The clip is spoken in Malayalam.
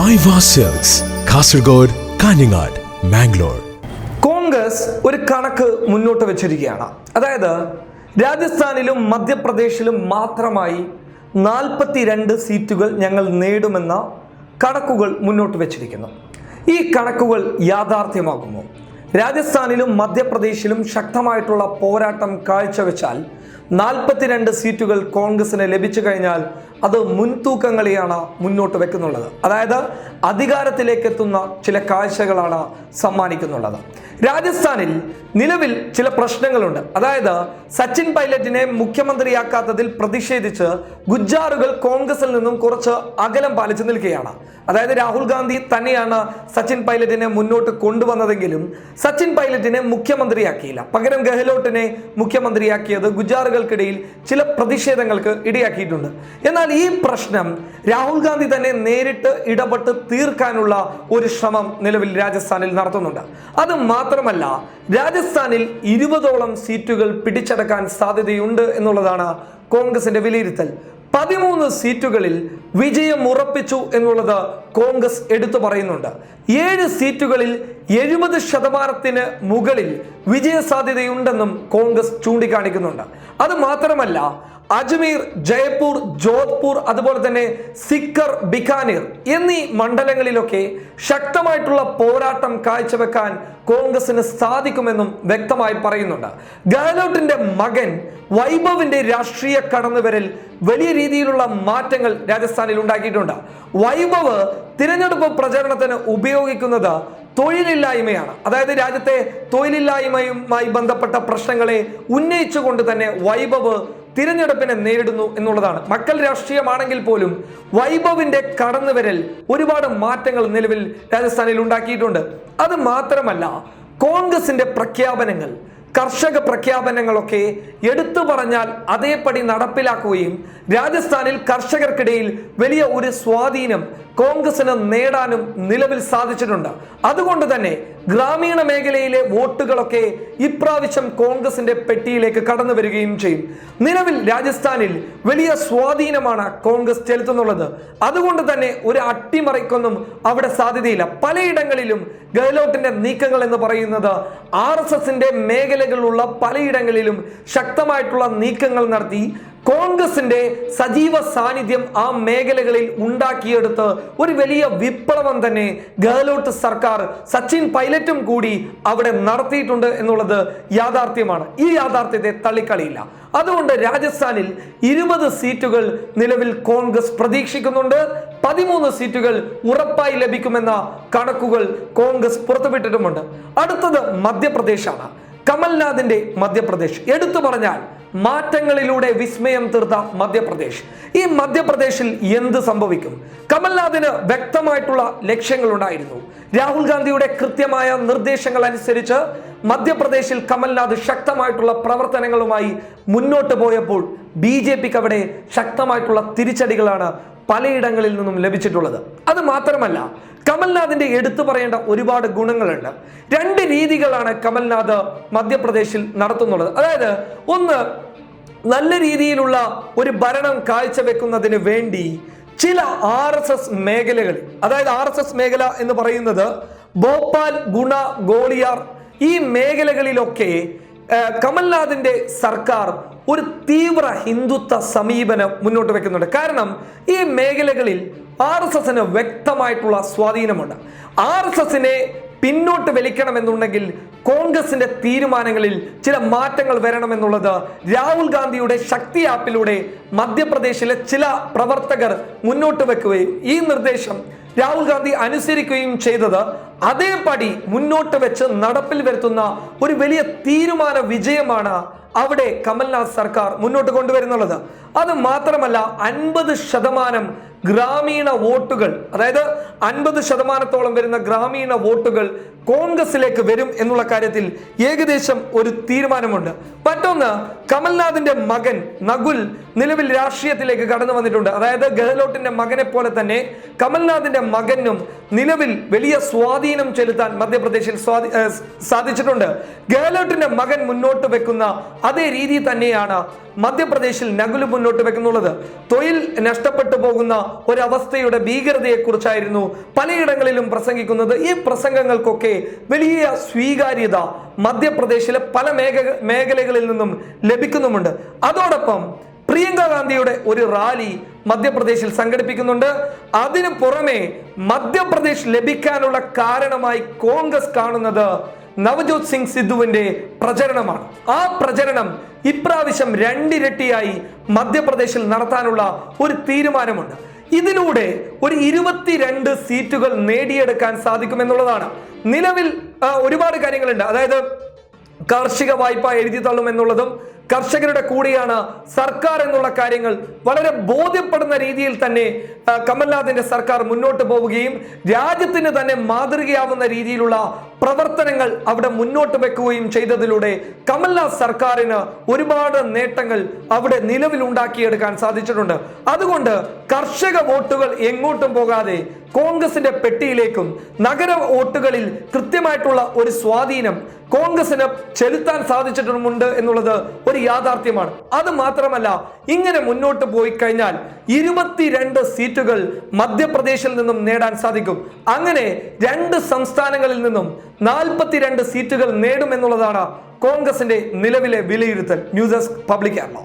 ഐവ കാസർഗോഡ് കാഞ്ഞങ്ങാട് മാംഗ്ലൂർ കോൺഗ്രസ് ഒരു കണക്ക് മുന്നോട്ട് വെച്ചിരിക്കുകയാണ്. അതായത് രാജസ്ഥാനിലും മധ്യപ്രദേശിലും മാത്രമായി നാൽപ്പത്തിരണ്ട് സീറ്റുകൾ ഞങ്ങൾ നേടുമെന്ന കണക്കുകൾ മുന്നോട്ട് വെച്ചിരിക്കുന്നു. ഈ കണക്കുകൾ യാഥാർത്ഥ്യമാകുമോ രാജസ്ഥാനിലും മധ്യപ്രദേശിലും ശക്തമായിട്ടുള്ള പോരാട്ടം കാഴ്ചവെച്ചാൽ നാൽപ്പത്തിരണ്ട് സീറ്റുകൾ കോൺഗ്രസിന് ലഭിച്ചു കഴിഞ്ഞാൽ അത് മുൻതൂക്കങ്ങളെയാണ് മുന്നോട്ട് വെക്കുന്നുള്ളത്. അതായത് അധികാരത്തിലേക്ക് എത്തുന്ന ചില കാഴ്ചകളാണ് സമ്മാനിക്കുന്നുള്ളത്. രാജസ്ഥാനിൽ നിലവിൽ ചില പ്രശ്നങ്ങളുണ്ട്. അതായത് സച്ചിൻ പൈലറ്റിനെ മുഖ്യമന്ത്രിയാക്കാത്തതിൽ പ്രതിഷേധിച്ച് ഗുജ്ജാറുകൾ കോൺഗ്രസിൽ നിന്നും കുറച്ച് അകലം പാലിച്ചു നിൽക്കുകയാണ്. അതായത് രാഹുൽ ഗാന്ധി തന്നെയാണ് സച്ചിൻ പൈലറ്റിനെ മുന്നോട്ട് കൊണ്ടുവന്നതെങ്കിലും സച്ചിൻ പൈലറ്റിനെ മുഖ്യമന്ത്രിയാക്കിയില്ല. പകരം ഗെഹ്ലോട്ടിനെ മുഖ്യമന്ത്രിയാക്കിയത് ഗുജാറുകൾക്കിടയിൽ ചില പ്രതിഷേധങ്ങൾക്ക് ഇടയാക്കിയിട്ടുണ്ട്. എന്നാൽ ഈ പ്രശ്നം രാഹുൽ ഗാന്ധി തന്നെ നേരിട്ട് ഇടപെട്ട് തീർക്കാനുള്ള ഒരു ശ്രമം നിലവിൽ രാജസ്ഥാനിൽ നടത്തുന്നുണ്ട്. അത് മാത്രമല്ല രാജസ്ഥാനിൽ ഇരുപതോളം സീറ്റുകൾ പിടിച്ചടക്കാൻ സാധ്യതയുണ്ട് എന്നുള്ളതാണ് കോൺഗ്രസിന്റെ വിലയിരുത്തൽ. പതിമൂന്ന് സീറ്റുകളിൽ വിജയം ഉറപ്പിച്ചു എന്നുള്ളത് കോൺഗ്രസ് എടുത്തു പറയുന്നുണ്ട്. ഏഴ് സീറ്റുകളിൽ എഴുപത് ശതമാനത്തിന് മുകളിൽ വിജയ സാധ്യതയുണ്ടെന്നും കോൺഗ്രസ് ചൂണ്ടിക്കാണിക്കുന്നുണ്ട്. അത് മാത്രമല്ല അജ്മീർ ജയ്പൂർ ജോധ്പൂർ അതുപോലെ തന്നെ സിക്കർ ബിക്കാനീർ എന്നീ മണ്ഡലങ്ങളിലൊക്കെ ശക്തമായിട്ടുള്ള പോരാട്ടം കാഴ്ചവെക്കാൻ കോൺഗ്രസിന് സാധിക്കുമെന്നും വ്യക്തമായി പറയുന്നുണ്ട്. ഗെഹ്ലോട്ടിന്റെ മകൻ വൈഭവിന്റെ രാഷ്ട്രീയ കടന്നുവരൽ വലിയ രീതിയിലുള്ള മാറ്റങ്ങൾ രാജസ്ഥാനിൽ ഉണ്ടാക്കിയിട്ടുണ്ട്. വൈഭവ് തിരഞ്ഞെടുപ്പ് പ്രചരണത്തിന് ഉപയോഗിക്കുന്നത് തൊഴിലില്ലായ്മയാണ്. അതായത് രാജ്യത്തെ തൊഴിലില്ലായ്മയുമായി ബന്ധപ്പെട്ട പ്രശ്നങ്ങളെ ഉന്നയിച്ചുകൊണ്ട് തന്നെ വൈഭവ് തിരഞ്ഞെടുപ്പിനെ നേരിടുന്നു എന്നുള്ളതാണ്. മക്കൾ രാഷ്ട്രീയമാണെങ്കിൽ പോലും വൈഭവിന്റെ കടന്നുവരൽ ഒരുപാട് മാറ്റങ്ങൾ നിലവിൽ രാജസ്ഥാനിൽ ഉണ്ടാക്കിയിട്ടുണ്ട്. അത് മാത്രമല്ല കോൺഗ്രസിന്റെ പ്രഖ്യാപനങ്ങൾ കർഷക പ്രഖ്യാപനങ്ങളൊക്കെ എടുത്തു പറഞ്ഞാൽ അതേപടി നടപ്പിലാക്കുകയും രാജസ്ഥാനിൽ കർഷകർക്കിടയിൽ വലിയ ഒരു സ്വാധീനം കോൺഗ്രസിന് നേടാനും നിലവിൽ സാധിച്ചിട്ടുണ്ട്. അതുകൊണ്ട് തന്നെ ഗ്രാമീണ മേഖലയിലെ വോട്ടുകളൊക്കെ ഇപ്രാവശ്യം കോൺഗ്രസിന്റെ പെട്ടിയിലേക്ക് കടന്നു വരികയും ചെയ്യും. നിലവിൽ രാജസ്ഥാനിൽ വലിയ സ്വാധീനമാണ് കോൺഗ്രസ് ചെലുത്തുന്നുള്ളത്. അതുകൊണ്ട് തന്നെ ഒരു അട്ടിമറിക്കൊന്നും അവിടെ സാധ്യതയില്ല. പലയിടങ്ങളിലും ഗെഹ്ലോട്ടിന്റെ നീക്കങ്ങൾ എന്ന് പറയുന്നത് ആർ എസ് എസിന്റെ മേഖലകളിലുള്ള പലയിടങ്ങളിലും ശക്തമായിട്ടുള്ള നീക്കങ്ങൾ നടത്തി കോൺഗ്രസിന്റെ സജീവ സാന്നിധ്യം ആ മേഖലകളിൽ ഉണ്ടാക്കിയെടുത്ത് ഒരു വലിയ വിപ്ലവം തന്നെ ഗെഹ്ലോട്ട് സർക്കാർ സച്ചിൻ പൈലറ്റും കൂടി അവിടെ നടത്തിയിട്ടുണ്ട് എന്നുള്ളത് യാഥാർത്ഥ്യമാണ്. ഈ യാഥാർത്ഥ്യത്തെ തള്ളിക്കളിയില്ല. അതുകൊണ്ട് രാജസ്ഥാനിൽ ഇരുപത് സീറ്റുകൾ നിലവിൽ കോൺഗ്രസ് പ്രതീക്ഷിക്കുന്നുണ്ട്. പതിമൂന്ന് സീറ്റുകൾ ഉറപ്പായി ലഭിക്കുമെന്ന കണക്കുകൾ കോൺഗ്രസ് പുറത്തുവിട്ടിട്ടുമുണ്ട്. അടുത്തത് മധ്യപ്രദേശാണ്. കമൽനാഥിന്റെ മധ്യപ്രദേശ്. എടുത്തു പറഞ്ഞാൽ മാറ്റങ്ങളിലൂടെ വിസ്മയം തീർത്ത മധ്യപ്രദേശ്. ഈ മധ്യപ്രദേശിൽ എന്ത് സംഭവിക്കും? കമൽനാഥിന് വ്യക്തമായിട്ടുള്ള ലക്ഷ്യങ്ങളുണ്ടായിരുന്നു. രാഹുൽ ഗാന്ധിയുടെ കൃത്യമായ നിർദ്ദേശങ്ങൾ അനുസരിച്ച് മധ്യപ്രദേശിൽ കമൽനാഥ് ശക്തമായിട്ടുള്ള പ്രവർത്തനങ്ങളുമായി മുന്നോട്ട് പോയപ്പോൾ ബി ജെ പിക്ക് അവിടെ ശക്തമായിട്ടുള്ള തിരിച്ചടികളാണ് പലയിടങ്ങളിൽ നിന്നും ലഭിച്ചിട്ടുള്ളത്. അത് മാത്രമല്ല കമൽനാഥിന്റെ എടുത്തു പറയേണ്ട ഒരുപാട് ഗുണങ്ങളുണ്ട്. രണ്ട് രീതികളാണ് കമൽനാഥ് മധ്യപ്രദേശിൽ നടത്തുന്നുള്ളത്. അതായത് ഒന്ന് നല്ല രീതിയിലുള്ള ഒരു ഭരണം കാഴ്ചവെക്കുന്നതിന് വേണ്ടി ചില ആർ എസ് എസ് മേഖലകൾ അതായത് ആർ എസ് എസ് മേഖല എന്ന് പറയുന്നത് ഭോപ്പാൽ ഗുണ ഗോളിയാർ ഈ മേഖലകളിലൊക്കെ കമൽനാഥിന്റെ സർക്കാർ ഒരു തീവ്ര ഹിന്ദുത്വ സമീപനം മുന്നോട്ട് വെക്കുന്നുണ്ട്. കാരണം ഈ മേഖലകളിൽ ആർ എസ് എസിന് വ്യക്തമായിട്ടുള്ള സ്വാധീനമുണ്ട്. ആർ എസ് എസിനെ പിന്നോട്ട് വലിക്കണമെന്നുണ്ടെങ്കിൽ കോൺഗ്രസിന്റെ തീരുമാനങ്ങളിൽ ചില മാറ്റങ്ങൾ വരണമെന്നുള്ളത് രാഹുൽ ഗാന്ധിയുടെ ശക്തി ആപ്പിലൂടെ മധ്യപ്രദേശിലെ ചില പ്രവർത്തകർ മുന്നോട്ട് വെക്കുകയും ഈ നിർദ്ദേശം രാഹുൽ ഗാന്ധി അനുസരിക്കുകയും ചെയ്തത് അതേപടി മുന്നോട്ട് വെച്ച് നടപ്പിൽ വരുത്തുന്ന ഒരു വലിയ തീരുമാന വിജയമാണ് അവിടെ കമൽനാഥ് സർക്കാർ മുന്നോട്ട് കൊണ്ടുവരുന്നുള്ളത്. അത് മാത്രമല്ല അൻപത് ശതമാനം ഗ്രാമീണ വോട്ടുകൾ അതായത് അൻപത് ശതമാനത്തോളം വരുന്ന ഗ്രാമീണ വോട്ടുകൾ കോൺഗ്രസിലേക്ക് വരും എന്നുള്ള കാര്യത്തിൽ ഏകദേശം ഒരു തീരുമാനമുണ്ട്. മറ്റൊന്ന് കമൽനാഥിന്റെ മകൻ നകുൽ നിലവിൽ രാഷ്ട്രീയത്തിലേക്ക് കടന്നു വന്നിട്ടുണ്ട്. അതായത് ഗെഹ്ലോട്ടിന്റെ മകനെ പോലെ തന്നെ കമൽനാഥിന്റെ മകനും നിലവിൽ വലിയ സ്വാധീനം ചെലുത്താൻ മധ്യപ്രദേശിൽ സാധിച്ചിട്ടുണ്ട്. ഗെഹ്ലോട്ടിന്റെ മകൻ മുന്നോട്ട് വെക്കുന്ന അതേ രീതി തന്നെയാണ് മധ്യപ്രദേശിൽ നകുൽ മുന്നോട്ട് വെക്കുന്നുള്ളത്. തൊഴിൽ നഷ്ടപ്പെട്ടു പോകുന്ന ഒരവസ്ഥയുടെ ഭീകരതയെക്കുറിച്ചായിരുന്നു പലയിടങ്ങളിലും പ്രസംഗിക്കുന്നത്. ഈ പ്രസംഗങ്ങൾക്കൊക്കെ വലിയ സ്വീകാര്യത മധ്യപ്രദേശിലെ പല മേഖ മേഖലകളിൽ നിന്നും ലഭിക്കുന്നുമുണ്ട്. അതോടൊപ്പം പ്രിയങ്ക ഗാന്ധിയുടെ ഒരു റാലി മധ്യപ്രദേശിൽ സംഘടിപ്പിക്കുന്നുണ്ട്. അതിനു പുറമെ മധ്യപ്രദേശ് ലഭിക്കാനുള്ള കാരണമായി കോൺഗ്രസ് കാണുന്നത് നവജോത് സിംഗ് സിദ്ധുവിന്റെ പ്രചരണമാണ്. ആ പ്രചരണം ഇപ്രാവശ്യം രണ്ടിരട്ടിയായി മധ്യപ്രദേശിൽ നടത്താനുള്ള ഒരു തീരുമാനമുണ്ട്. ഇതിലൂടെ ഒരു ഇരുപത്തിരണ്ട് സീറ്റുകൾ നേടിയെടുക്കാൻ സാധിക്കുമെന്നുള്ളതാണ്. നിലവിൽ ഒരുപാട് കാര്യങ്ങളുണ്ട്. അതായത് കാർഷിക വായ്പ എഴുതി തള്ളും എന്നുള്ളതും കർഷകരുടെ കൂടിയാണ് സർക്കാർ എന്നുള്ള കാര്യങ്ങൾ വളരെ ബോധ്യപ്പെടുന്ന രീതിയിൽ തന്നെ കമൽനാഥിന്റെ സർക്കാർ മുന്നോട്ട് പോവുകയും രാജ്യത്തിന് തന്നെ മാതൃകയാവുന്ന രീതിയിലുള്ള പ്രവർത്തനങ്ങൾ അവിടെ മുന്നോട്ട് വെക്കുകയും ചെയ്തതിലൂടെ കമൽനാഥ് സർക്കാരിന് ഒരുപാട് നേട്ടങ്ങൾ അവിടെ നിലവിൽ ഉണ്ടാക്കിയെടുക്കാൻ സാധിച്ചിട്ടുണ്ട്. അതുകൊണ്ട് കർഷക വോട്ടുകൾ എങ്ങോട്ടും പോകാതെ കോൺഗ്രസിന്റെ പെട്ടിയിലേക്കും നഗര വോട്ടുകളിൽ കൃത്യമായിട്ടുള്ള ഒരു സ്വാധീനം കോൺഗ്രസിന് ചെലുത്താൻ സാധിച്ചിട്ടുമുണ്ട് എന്നുള്ളത് ഒരു യാഥാർത്ഥ്യമാണ്. അത് മാത്രമല്ല ഇങ്ങനെ മുന്നോട്ട് പോയി കഴിഞ്ഞാൽ ഇരുപത്തിരണ്ട് സീറ്റുകൾ മധ്യപ്രദേശിൽ നിന്നും നേടാൻ സാധിക്കും. അങ്ങനെ രണ്ട് സംസ്ഥാനങ്ങളിൽ നിന്നും നാൽപ്പത്തിരണ്ട് സീറ്റുകൾ നേടുമെന്നുള്ളതാണ് കോൺഗ്രസിന്റെ നിലവിലെ വിലയിരുത്തൽ. News desk public Kerala.